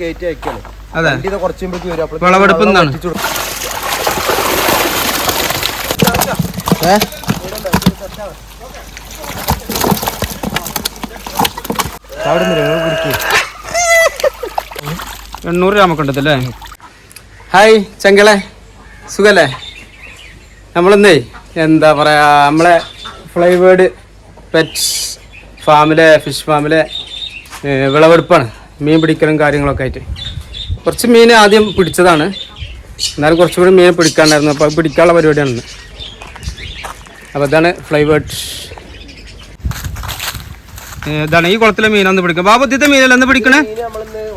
കയറ്റി അയക്കാണ് അതെ. വിളവെടുപ്പ്. എണ്ണൂറ് രൂപ നമുക്ക് ഉണ്ടല്ലേ ഹായ് ചെങ്കളെ. സുഖല്ലേ? നമ്മളെന്നേ എന്താ പറയാ നമ്മളെ ഫ്ലൈവേഡ് പെറ്റ്സ് ഫാമിലെ ഫിഷ് ഫാമിലെ വിളവെടുപ്പാണ്. മീൻ പിടിക്കലും കാര്യങ്ങളൊക്കെ ആയിട്ട്. കുറച്ച് മീൻ ആദ്യം പിടിച്ചതാണ്. എന്നാലും കുറച്ചും കൂടി മീൻ പിടിക്കാണ്ടായിരുന്നു അപ്പോൾ പിടിക്കാനുള്ള പരിപാടിയാണ് അപ്പോൾ ഇതാണ് ഫ്ലൈവേഡ് ഇതാണ് ഈ കുളത്തിലെ മീനാന്ന് പിടിക്കുക ബാബു ഇത്തെ മീനല്ല എന്ന് പിടിക്കണേ?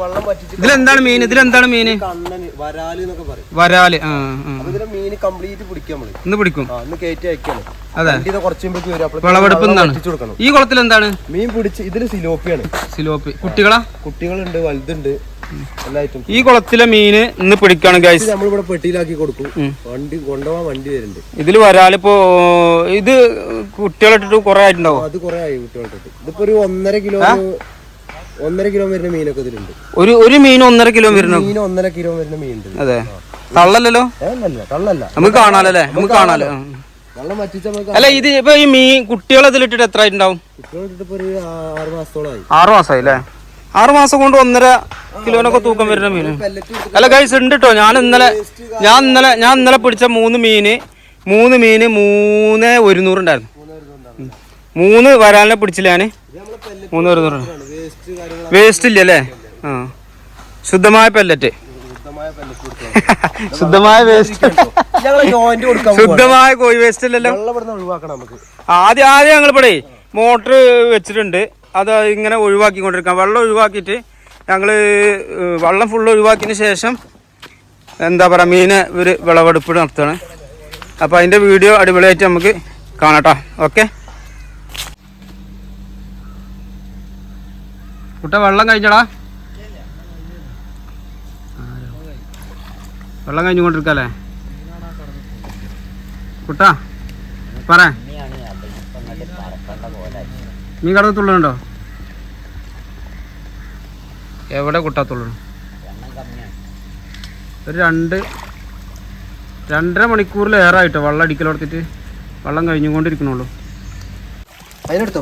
വെള്ളം ഇതിലെന്താണ് മീൻ ഇതിലെന്താണ് മീൻ കണ്ണന് വരാൽ എന്നൊക്കെ പറയും. വരാൽ ആ ആ. അപ്പൊ ഇതിലെ മീന് കംപ്ലീറ്റ് നമ്മൾ. ഇന്ന് പിടിക്കും. ആ ഇന്ന് കയറ്റി അയക്കാണ്. അതെ. വണ്ടി ഇത് കുറച്ച് വരും അപ്പോൾ വിളവെടുപ്പ് വെള്ളം എന്നാണ്. വറ്റിച്ച് കൊടുക്കണം. ഈ കുളത്തിൽ എന്താണ്? മീൻ പിടിച്ച് ഇതിൽ സിലോപ്പിയാണ്. സിലോപ്പി. കുട്ടികളാ? കുട്ടികളുണ്ട് വലുതുണ്ട്. എല്ലാ ഈ കുളത്തിലെ മീന് ഇന്ന് പിടിക്കാണ് ഗൈസ് നമ്മളിവിടെ പെട്ടിയിലാക്കി കൊടുക്കും. വണ്ടി കൊണ്ടുപോകാൻ വണ്ടി വരുന്നുണ്ട്. ഇതിൽ വരാലിപ്പോ ഇത് കുട്ടികളിട്ടിട്ട് കുറെ ആയിട്ടുണ്ടാവും? അത് കുറെ ആയി കുട്ടികളിട്ടിട്ട് ഇതിപ്പോ ഒരു ഒന്നര കിലോ ഒന്നര കിലോ വരുന്ന മീനൊക്കെ ഇതിലുണ്ട്. ഒരു ഒരു മീൻ ഒന്നര കിലോ വരുന്ന മീൻ ഒന്നര കിലോ വരുന്ന മീൻ ഉണ്ട് അതെ തള്ളല്ലോ കള്ളല്ല നമുക്ക് കാണാലോ അല്ലേ? നമുക്ക് കാണാലോ? അല്ല ഇത് ഇപ്പൊ ഈ മീൻ കുട്ടികൾ ഇതിലിട്ടിട്ട് എത്ര ആയിട്ടുണ്ടാവും? ആറ് മാസമായി അല്ലേ? ആറു മാസം കൊണ്ട് ഒന്നര കിലോനൊക്കെ തൂക്കം വരുന്ന മീൻ അല്ല ഗൈസ് ഉണ്ട് കേട്ടോ ഞാൻ ഇന്നലെ ഞാൻ ഇന്നലെ ഞാൻ ഇന്നലെ പിടിച്ച മൂന്ന് മീന് മൂന്ന് മീന് മൂന്ന് ഒരുന്നൂറുണ്ടായിരുന്നു. ഉണ്ടായിരുന്നു മൂന്ന് വരാലിനെ പിടിച്ചില്ല ഞാൻ മൂന്ന് ഒരുന്നൂറ്. വേസ്റ്റ് ഇല്ലല്ലേ ഇല്ല അല്ലേ ആ. ശുദ്ധമായ പെല്ലറ്റ് ശുദ്ധമായ വേസ്റ്റ്. ശുദ്ധമായ കോഴി വേസ്റ്റ് ഇല്ലല്ലോ. ആദ്യം ആദ്യം ഞങ്ങൾ ഇവിടെ മോട്ടർ വെച്ചിട്ടുണ്ട്. അത് ഇങ്ങനെ ഒഴിവാക്കിക്കൊണ്ടിരിക്കാം. വെള്ളം ഒഴിവാക്കിയിട്ട് ഞങ്ങൾ വെള്ളം ഫുൾ ഒഴിവാക്കിയതിന് ശേഷം എന്താ പറയുക മീനെ ഒരു വിളവെടുപ്പ് നടത്തുകയാണ് അപ്പോൾ അതിന്റെ വീഡിയോ അടിപൊളിയായിട്ട് നമുക്ക് കാണാട്ടോ. ഓക്കെ? കുട്ട വെള്ളം കഴിഞ്ഞടാ വെള്ളം കഴിഞ്ഞുകൊണ്ടിരിക്കല്ലേ? കുട്ട പറ. മീൻ കടന്ന് തുള്ളുന്നുണ്ടോ? എവിടെ കുട്ട തുള്ളണം ഒരു രണ്ട് രണ്ടര മണിക്കൂറിലേറായിട്ടോ വെള്ളം അടിക്കലോടത്തിട്ട് വെള്ളം കഴിഞ്ഞുകൊണ്ടിരിക്കണുള്ളൂ. അതിനെടുത്തോ?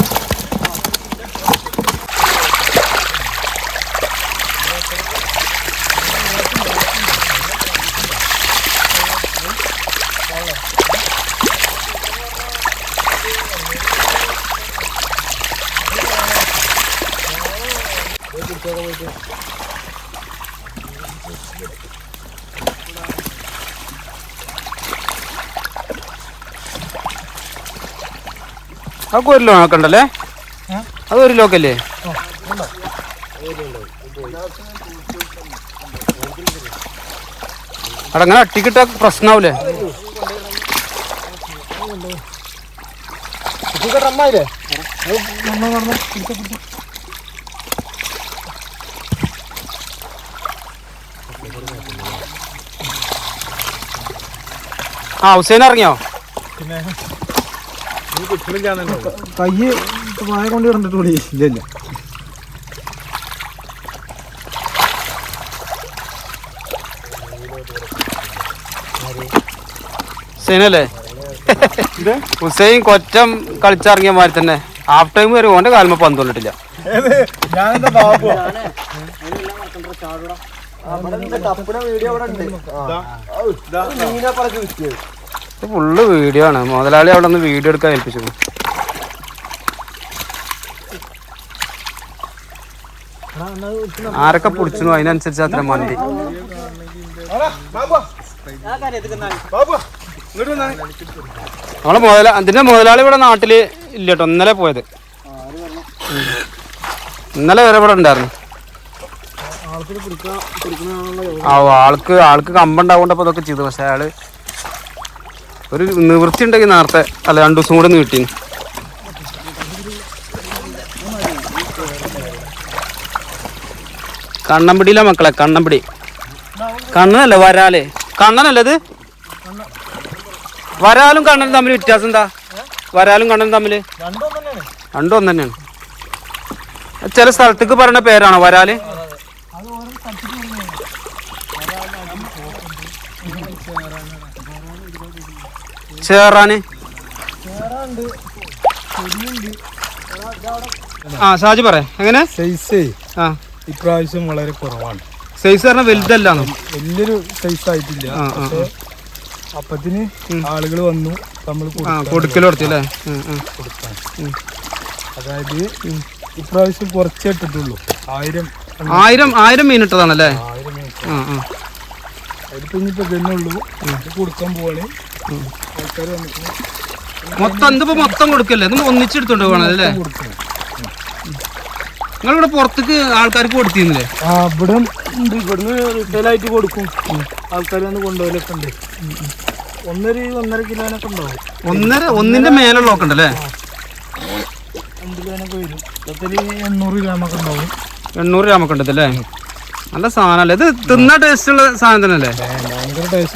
അതൊക്കെ ഒരു ലോ ആക്കണ്ടല്ലേ അത് ഒരു ലോക്കല്ലേ അടങ്ങനെ അട്ടിക്കിട്ട പ്രശ്നാവൂലേ? അമ്മായില്ലേ ആ ഹുസൈൻ ഇറങ്ങിയോ? കൈ വായ കൊണ്ട് കണ്ടിട്ട് കൂടി ഇല്ല ഇല്ല. ഹുസൈനല്ലേ? ഹുസൈൻ കൊറ്റം കളിച്ചിറങ്ങിയ മാതിരി തന്നെ. ഹാഫ് ടൈം വരെ ഓന്റെ കാൽമ പന്ത് കൊണ്ടിട്ടില്ല. ഞാനെന്താ ഫുള്ള് വീഡിയോ ആണ്. മുതലാളി അവിടെ നിന്ന് വീഡിയോ എടുക്കാൻ ഏൽപ്പിച്ചു. ആരൊക്കെ പൊടിച്ചു അതിനനുസരിച്ച് അത്ര മന്തി. നമ്മളെ മുതല അതിന്റെ മുതലാളി ഇവിടെ നാട്ടിൽ ഇല്ല കേട്ടോ. ഇന്നലെ പോയത്. ഇന്നലെ വരെ ഇവിടെ ഉണ്ടായിരുന്നു. ആ ആൾക്ക് ആൾക്ക് കമ്പുണ്ടാവുകൊണ്ട് അതൊക്കെ ചെയ്തു. പക്ഷെ അയാൾ ഒരു നിവൃത്തി ഉണ്ടെങ്കിൽ നേരത്തെ അല്ല രണ്ടു ദിവസം കൂടെ നീട്ടി കണ്ണമ്പിടിയിലെ മക്കളെ കണ്ണമ്പിടി. കണ്ണനല്ല വരാൽ? കണ്ണനല്ലത് വരാലും കണ്ണനും തമ്മിൽ വ്യത്യാസം എന്താ? വരാലും കണ്ണനും തമ്മിൽ രണ്ടും ഒന്ന് തന്നെയാണ് ചില സ്ഥലത്തേക്ക് പറയുന്ന പേരാണോ വരാൽ? ചേറാന്? ആ ഷാജി പറ എങ്ങനെ? സൈസ് ആ. ഇപ്രാവശ്യം വളരെ കുറവാണ്. സൈസ് പറഞ്ഞ വലുതല്ല വലിയൊരു സൈസ് ആയിട്ടില്ല. അപ്പത്തിന് ആളുകൾ വന്നു. നമ്മൾ കൊടുക്കൽ കൊടുത്തു അല്ലേ. കൊടുക്കാൻ. അതായത് ഇപ്രാവശ്യം കുറച്ചേ ഇട്ടിട്ടുള്ളൂ. ആയിരം ആയിരം ആയിരം മീൻ ഇട്ടതാണല്ലേ? ആയിരം മീൻ അതിലിപ്പോ ഇനിയിപ്പോ തന്നെ ഉള്ളൂ. കൊടുക്കാൻ പോവാണ്. ആൾക്കാർ വന്നിട്ട് മൊത്തം എന്തിപ്പോ മൊത്തം കൊടുക്കല്ലേ? നമ്മൾ ഒന്നിച്ചെടുത്തോണ്ട് പോകണം അല്ലേ? കൊടുക്കണം നിങ്ങളിവിടെ പുറത്തേക്ക് ആൾക്കാർക്ക് കൊടുത്തിരുന്നില്ലേ? ഇവിടെ ഉണ്ട്. ഇവിടുന്ന് റീറ്റെയിൽ ആയിട്ട് കൊടുക്കും. ആൾക്കാർ വന്ന് കൊണ്ടുപോകലൊക്കെ ഉണ്ട്. ഒന്നര ഒന്നര കിലോനൊക്കെ ഉണ്ടാവും. ഒന്നര ഒന്നിന്റെ മേലുള്ള ഉണ്ടല്ലേ? രണ്ട് കിലോനൊക്കെ വരും. മൊത്തത്തിൽ എണ്ണൂറ് ഗ്രാമൊക്കെ ഉണ്ടാവും. എണ്ണൂറ് ഗ്രാമൊക്കെ ഉണ്ടല്ലേ നല്ല സാധനല്ലേ? ഇത് തിന്നാ ടേസ്റ്റ് ഉള്ള സാധനം തന്നെ അല്ലേ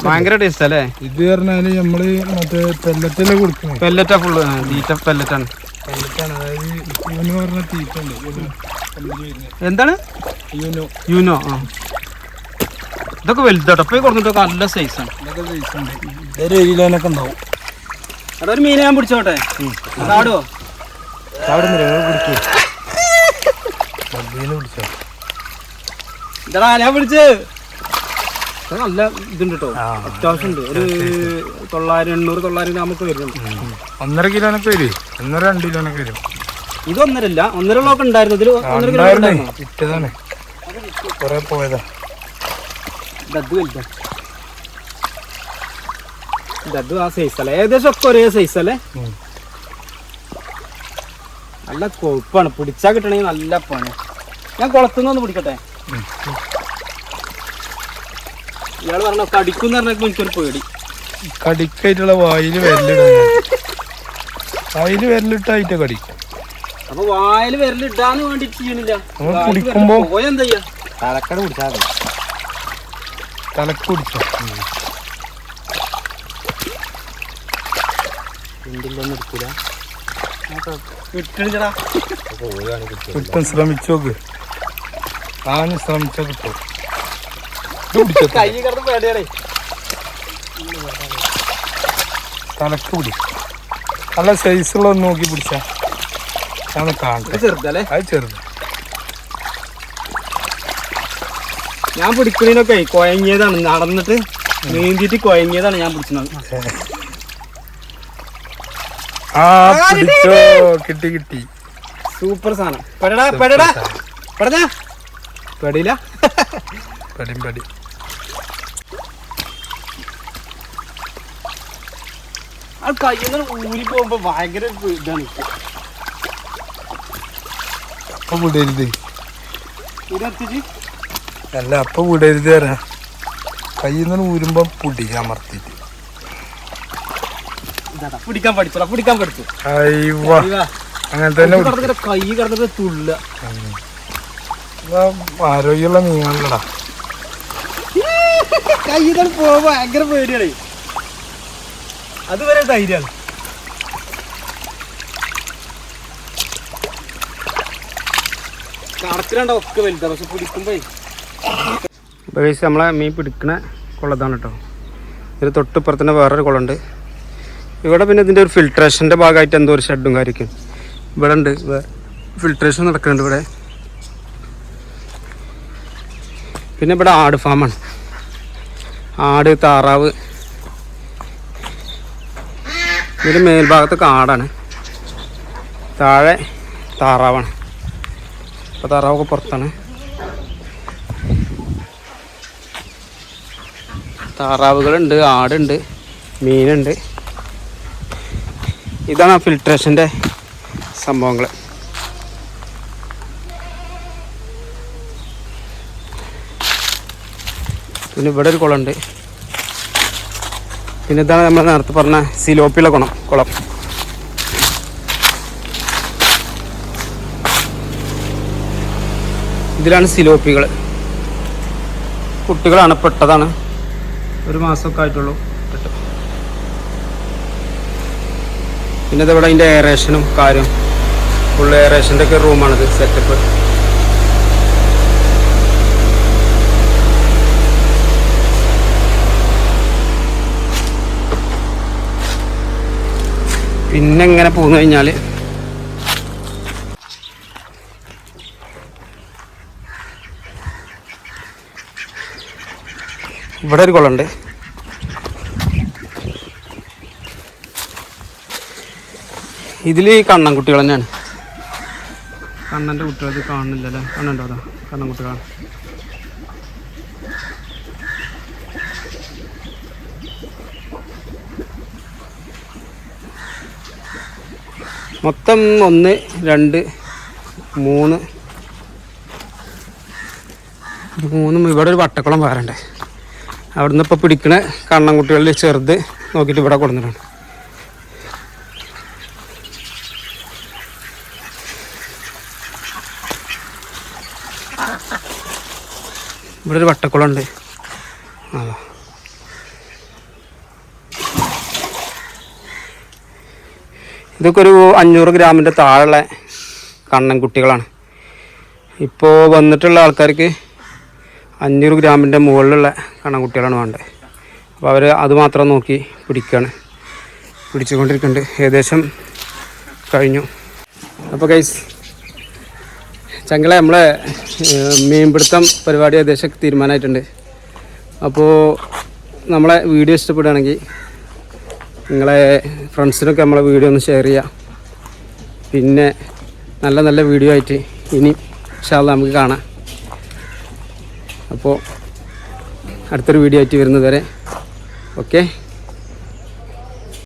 ഭയങ്കര ടേസ്റ്റ് അല്ലേ? ഇത് പറഞ്ഞാൽ നമ്മൾ മറ്റേ പെല്ലറ്റല്ലേ കൊടുക്കുന്നത് പെല്ലറ്റാ ഫുള്ള് തീറ്റ പെല്ലറ്റാണ് എന്താണ്? യൂനോ യുനോ ആ. ഇതൊക്കെ വലുതാട്ടോ. ഇപ്പൊ കൊടുത്തിട്ടൊക്കെ നല്ല സൈസാണ് ഇതൊരു കിലോനൊക്കെ ഉണ്ടാവും. അതൊരു ഒരു മീനെ ഞാൻ പിടിച്ചോട്ടെ? ചാടുവോ? പിടിച്ചോ. ഇതാ ഞാൻ പിടിച്ച്. നല്ല ഇതുണ്ട് കേട്ടോ. അത്യാവശ്യം ഉണ്ട്. ഒരു തൊള്ളായിരം എണ്ണൂറ് തൊള്ളായിരം ഗ്രാമൊക്കെ വരുന്നുണ്ട്. ഒന്നര കിലോനൊക്കെ വരും. ഒന്നര രണ്ട് കിലോനൊക്കെ വരും. ഇത് ഒന്നരല്ല. ഒന്നര ഉള്ളതൊക്കെ ഉണ്ടായിരുന്നു. ഇതിൽ ഒന്നര കിലോ ഉണ്ടായിരുന്നേ. ഉണ്ടായിരുന്നു. ഇട്ടതാണ്. കൊറേ പോയതാ. ഇത് വലുതാ. ഇത് ആ സൈസ് അല്ലേ? ഏകദേശം ഒക്കെ ഒരേ സൈസ് അല്ലേ? നല്ല കൊഴുപ്പാണ്. പിടിച്ചാ കിട്ടണമെങ്കിൽ നല്ല പണി. ഞാൻ കുളത്തുനിന്ന് ഒന്ന് പിടിക്കട്ടെ? ഉം. ഇയാൾ പറഞ്ഞ കടിക്കും പറഞ്ഞപ്പോ എനിക്കൊരു പേടി. കടിക്കായിട്ടുള്ള വായിൽ വിരലിടാൻ. വായിൽ വിരലിട്ടായിട്ട് കടിക്കും. അപ്പൊ വായിൽ വിരലിടാന്ന് വേണ്ടി ചെയ്യണില്ല കുടിക്കുമ്പോ- വിരൽ പോയാ എന്താ ചെയ്യാ? തലക്കട മതി. തലക്ക് പിടിച്ചോ എന്തില്ലൊന്നും എടുക്കൂല. കിട്ടണില്ലടാ കിട്ടാൻ ശ്രമിച്ചു നോക്ക് ആന് ശ്രമിച്ചാ കിട്ടും. പിടിച്ചോ കൈ കിടന്ന് പേടിയാടേ തലക്ക് പിടി നല്ല സൈസുള്ള ഒന്ന് നോക്കി പിടിച്ചാ ഞാൻ കാണട്ടെ. ചെറുതല്ലേ? അത് ചെറുത്. ഞാൻ പിടിക്കണതിനൊക്കെ കുഴങ്ങിയതാണ് നടന്നിട്ട് നീന്തിട്ട് കുഴങ്ങിയതാണ് ഞാൻ പിടിച്ചത് ആ പിടിച്ചോ. കിട്ടി കിട്ടി. സൂപ്പർ സാധനം. പെടടാ പെടടാ. പെടടാ. പെടിയില്ല. പെടിയും പടി. ആ കയ്യിൽ ഊരി പോകുമ്പോ ഭയങ്കര ഇതാണ്. അപ്പം വിടരുത്. അല്ല അപ്പൊ വിടരുത് തരാ കയ്യിൽ നിന്ന് ഊരുമ്പോ പൊടി അമർത്തിട്ട് ഇതാടാ, പിടിക്കാൻ പഠിച്ചോടാ പിടിക്കാൻ പഠിച്ചു. അങ്ങനെ തന്നെ കൈ കിടന്നിട്ട് തുള്ള ആരോഗ്യമുള്ള മീനാണല്ലടാ കൈ പോകുമ്പോ ഭയങ്കര പേടിയാണ്. അതുവരെ ധൈര്യം. കടത്തിലുണ്ടോ ഒക്കെ പക്ഷെ നമ്മളെ മീൻ പിടിക്കണ കൊള്ളതാണ് കേട്ടോ. ഇതിന് തൊട്ടിപ്പുറത്ത് തന്നെ വേറൊരു കുളമുണ്ട് ഇവിടെ പിന്നെ ഇതിന്റെ ഒരു ഫിൽട്രേഷന്റെ ഭാഗമായിട്ട് എന്തോ ഒരു ഷെഡും കാര്യമൊക്കെ ഇവിടെ ഉണ്ട് ഫിൽട്രേഷൻ നടക്കുന്നുണ്ട് ഇവിടെ. പിന്നെ ഇവിടെ ആട് ഫാമാണ് ആട് താറാവ് ഇതിന്റെ മേൽഭാഗത്ത് കാടാണ്. താഴെ താറാവാണ്. അപ്പോൾ താറാവൊക്കെ പുറത്താണ്. താറാവുകളുണ്ട് ആടുണ്ട് മീനുണ്ട്. ഇതാണ് ആ ഫിൽട്രേഷന്റെ സംഭവങ്ങൾ പിന്നെ ഇവിടെ ഒരു കുളമുണ്ട്. പിന്നെ ഇതാണ് നമ്മൾ നേരത്തെ പറഞ്ഞ സിലോപ്പിയുള്ള കുളം കുളം. ഇതിലാണ് സിലോപ്പികൾ. കുട്ടികളാണ് പെട്ടതാണ്. ഒരു മാസമൊക്കെ ആയിട്ടുള്ളൂ പിന്നെ ഇതിവിടെ അതിന്റെ എയറേഷനും കാര്യം. ഫുൾ എയറേഷന്റെ ഒക്കെ റൂമാണിത് സെറ്റപ്പ് പിന്നെ ഇങ്ങനെ പോന്നു കഴിഞ്ഞാൽ ഇവിടെ ഒരു കുളമുണ്ട്. ഇതിൽ കണ്ണൻ കുട്ടികൾ തന്നെയാണ്. കണ്ണന്റെ കുട്ടികൾ കാണുന്നില്ലല്ലേ? കണ്ണുണ്ടോ അതാ? കണ്ണൻ കുട്ടികളാണ് മൊത്തം ഒന്ന് രണ്ട് മൂന്ന്. മൂന്നും ഇവിടെ ഒരു വട്ടക്കുളം വേറണ്ട്. അവിടുന്ന് ഇപ്പോൾ പിടിക്കണ കണ്ണൻകുട്ടികളിൽ ചെറുത് നോക്കിയിട്ട് ഇവിടെ കൊടുത്തിട്ടുണ്ട് ഇവിടെ ഒരു വട്ടക്കുളം ഉണ്ട് ആ. ഇതൊക്കെ ഒരു അഞ്ഞൂറ് ഗ്രാമിന്റെ താഴെയുള്ള കണ്ണൻ കുട്ടികളാണ്. ഇപ്പോൾ വന്നിട്ടുള്ള ആൾക്കാർക്ക് അഞ്ഞൂറ് ഗ്രാമിന്റെ മുകളിലുള്ള കണ്ണൻ കുട്ടികളാണ് വേണ്ടത്. അപ്പോൾ അവർ അതുമാത്രം നോക്കി പിടിക്കുകയാണ് പിടിച്ചുകൊണ്ടിരിക്കുന്നുണ്ട്. ഏകദേശം കഴിഞ്ഞു. അപ്പോൾ ഗൈസ് ചങ്ങളെ നമ്മളെ മീൻപിടുത്തം പരിപാടി ഏകദേശം തീരുമാനമായിട്ടുണ്ട്. അപ്പോൾ നമ്മളെ വീഡിയോ ഇഷ്ടപ്പെടുകയാണെങ്കിൽ നിങ്ങളെ ഫ്രണ്ട്സിനൊക്കെ നമ്മളെ വീഡിയോ ഒന്ന് ഷെയർ ചെയ്യുക പിന്നെ നല്ല നല്ല വീഡിയോ ആയിട്ട് ഇനി ഇൻഷാല്ല നമുക്ക് കാണാം. അപ്പോൾ അടുത്തൊരു വീഡിയോ ആയിട്ട് വരുന്നത് വരെ ഓക്കെ